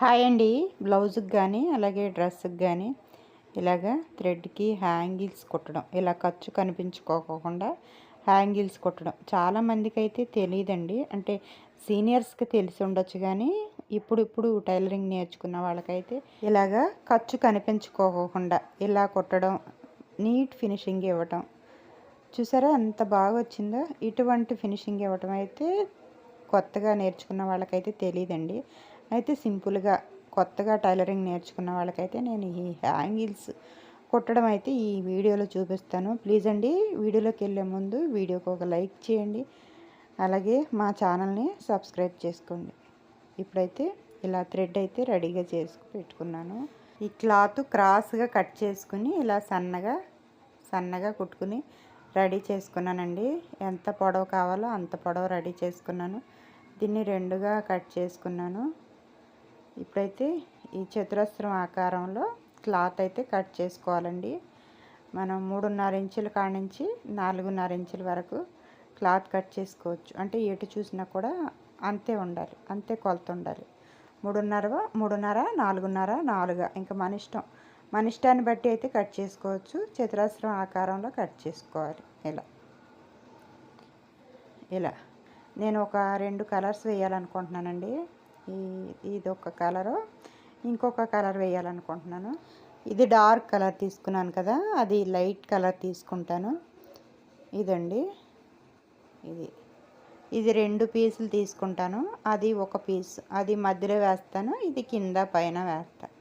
Hi అండి. బ్లౌజ్కి కానీ అలాగే డ్రెస్కి కానీ ఇలాగా థ్రెడ్కి హ్యాంగిల్స్ కుట్టడం ఇలా ఖర్చు కనిపించుకోకుండా హ్యాంగిల్స్ కుట్టడం చాలామందికి అయితే తెలియదండి అంటే సీనియర్స్కి తెలిసి ఉండొచ్చు కానీ ఇప్పుడు ఇప్పుడు టైలరింగ్ నేర్చుకున్న వాళ్ళకైతే ఇలాగా ఖర్చు కనిపించుకోకుండా ఇలా కుట్టడం నీట్ ఫినిషింగ్ ఇవ్వటం. చూసారా ఎంత బాగా వచ్చిందో? ఇటువంటి ఫినిషింగ్ ఇవ్వటం అయితే కొత్తగా నేర్చుకున్న వాళ్ళకైతే తెలియదండి అయితే సింపుల్గా కొత్తగా టైలరింగ్ నేర్చుకున్న వాళ్ళకైతే నేను ఈ హ్యాంగిల్స్ కుట్టడం అయితే ఈ వీడియోలో చూపిస్తాను. ప్లీజ్ అండి వీడియోలోకి వెళ్ళే ముందు వీడియోకి ఒక లైక్ చేయండి. అలాగే మా ఛానల్ని సబ్స్క్రైబ్ చేసుకోండి. ఇప్పుడైతే ఇలా థ్రెడ్ అయితే రెడీగా చేసుకు పెట్టుకున్నాను. ఈ క్లాత్ క్రాస్గా కట్ చేసుకుని ఇలా సన్నగా సన్నగా కుట్టుకుని రెడీ చేసుకున్నానండి. ఎంత పొడవు కావాలో అంత పొడవు రెడీ చేసుకున్నాను. దీన్ని రెండుగా కట్ చేసుకున్నాను. ఇప్పుడైతే ఈ చతురస్రం ఆకారంలో క్లాత్ అయితే కట్ చేసుకోవాలండి. మనం మూడున్నర ఇంచుల కాడ నుంచి నాలుగున్నర ఇంచుల వరకు క్లాత్ కట్ చేసుకోవచ్చు. అంటే ఎటు చూసినా కూడా అంతే ఉండాలి అంతే కొలత ఉండాలి. మూడున్నర మూడున్నర నాలుగున్నర నాలుగ ఇంకా మన ఇష్టం. మన ఇష్టాన్ని బట్టి అయితే కట్ చేసుకోవచ్చు. చతురస్రం ఆకారంలో కట్ చేసుకోవాలి. ఇలా. ఇలా. నేను ఒక రెండు కలర్స్ వేయాలనుకుంటున్నానండి. ఈ ఇది ఒక కలరు. ఇంకొక కలర్ వేయాలనుకుంటున్నాను. ఇది డార్క్ కలర్ తీసుకున్నాను కదా అది లైట్ కలర్ తీసుకుంటాను. ఇదండి. ఇది. ఇది రెండు పీసులు తీసుకుంటాను. అది ఒక పీస్. అది మధ్యలో వేస్తాను ఇది కింద పైన వేస్తాను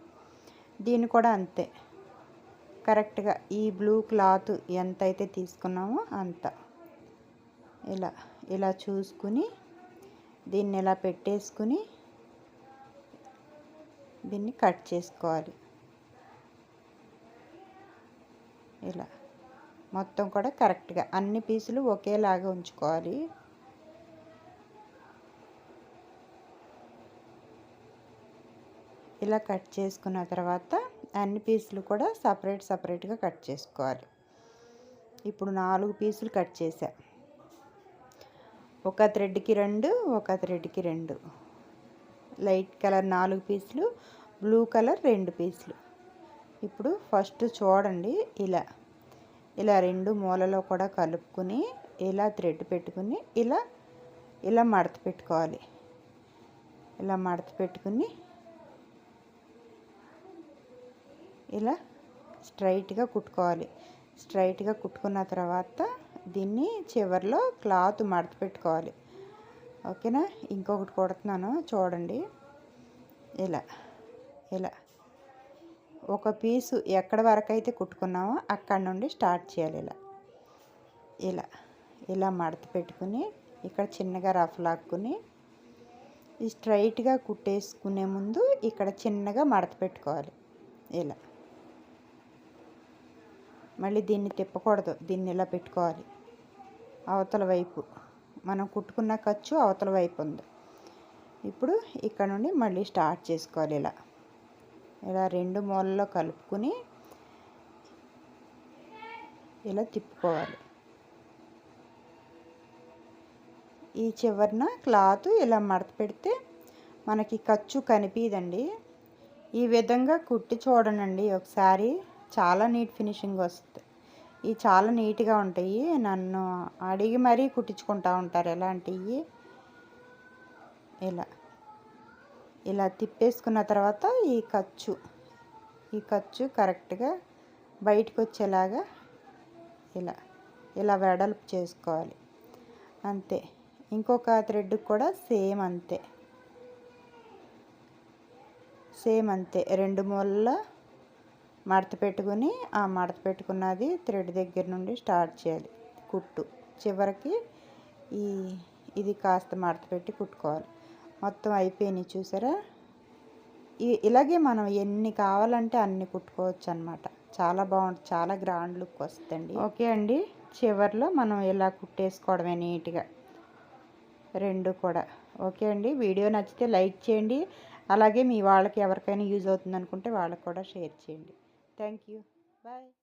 దీన్ని కూడా అంతే. కరెక్ట్గా ఈ బ్లూ క్లాత్ ఎంత అయితే తీసుకున్నామో అంత. ఇలా ఇలా చూసుకుని దీన్ని ఇలా పెట్టేసుకుని దీన్ని కట్ చేసుకోవాలి. ఇలా. మొత్తం కూడా కరెక్ట్గా అన్ని పీసులు ఒకేలాగా ఉంచుకోవాలి. ఇలా కట్ చేసుకున్న తర్వాత అన్ని పీసులు కూడా సపరేట్ సపరేట్గా కట్ చేసుకోవాలి. ఇప్పుడు నాలుగు పీసులు కట్ చేసా ఒక థ్రెడ్కి రెండు ఒక థ్రెడ్కి రెండు. లైట్ కలర్ నాలుగు పీసులు బ్లూ కలర్ రెండు పీసులు. ఇప్పుడు ఫస్ట్ చూడండి ఇలా. ఇలా రెండు మూలలో కూడా కలుపుకుని ఇలా థ్రెడ్ పెట్టుకుని ఇలా ఇలా మడత పెట్టుకోవాలి. ఇలా మడత పెట్టుకుని ఇలా స్ట్రైట్గా కుట్టుకోవాలి. స్ట్రైట్గా కుట్టుకున్న తర్వాత దీన్ని చివరిలో క్లాత్ మడత పెట్టుకోవాలి. ఓకేనా? ఇంకొకటి కుడుతున్నాను. చూడండి. ఇలా. ఇలా. ఒక పీసు ఎక్కడ వరకు అయితే కుట్టుకున్నామో అక్కడ నుండి స్టార్ట్ చేయాలి ఇలా. ఇలా. ఇలా మడత పెట్టుకుని ఇక్కడ చిన్నగా రఫ్ లాక్కుని స్ట్రైట్గా కుట్టేసుకునే ముందు ఇక్కడ చిన్నగా మడత పెట్టుకోవాలి. ఇలా. మళ్ళీ దీన్ని తిప్పకూడదు. దీన్ని ఇలా పెట్టుకోవాలి. అవతల వైపు. మనం కుట్టుకున్న ఖర్చు అవతల వైపు ఉంది. ఇప్పుడు ఇక్కడ నుండి మళ్ళీ స్టార్ట్ చేసుకోవాలి ఇలా. ఇలా రెండు మూలలో కలుపుకుని ఇలా తిప్పుకోవాలి. ఈ చివరిన క్లాత్ ఇలా మడత పెడితే మనకి ఖర్చు కనిపించదండి ఈ విధంగా కుట్టి చూడనండి ఒకసారి చాలా నీట్ ఫినిషింగ్ వస్తుంది. ఇవి చాలా నీట్గా ఉంటాయి. నన్ను అడిగి మరీ కుట్టించుకుంటూ ఉంటారు. ఎలాంటివి? ఇలా. ఇలా తిప్పేసుకున్న తర్వాత ఈ ఖర్చు. ఈ ఖర్చు కరెక్ట్గా బయటకు వచ్చేలాగా ఇలా ఇలా వెడల్పు చేసుకోవాలి. అంతే. ఇంకొక థ్రెడ్ కూడా సేమ్ అంతే. సేమ్ అంతే. రెండు మూలల మడత పెట్టుకుని ఆ మడత పెట్టుకున్నది థ్రెడ్ దగ్గర నుండి స్టార్ట్ చేయాలి. కుట్టు. చివరికి ఈ ఇది కాస్త మడత పెట్టి కుట్టుకోవాలి. మొత్తం అయిపోయినాయి చూసారా? ఇలాగే మనం ఎన్ని కావాలంటే అన్ని కుట్టుకోవచ్చు అనమాట చాలా బాగుంటుంది చాలా గ్రాండ్ లుక్ వస్తుందండి. ఓకే అండి. చివరిలో మనం ఇలా కుట్టేసుకోవడమే నీట్గా. రెండు కూడా. ఓకే అండి. వీడియో నచ్చితే లైక్ చేయండి. అలాగే మీ వాళ్ళకి ఎవరికైనా యూజ్ అవుతుంది అనుకుంటే వాళ్ళకి కూడా షేర్ చేయండి. Thank you. Bye.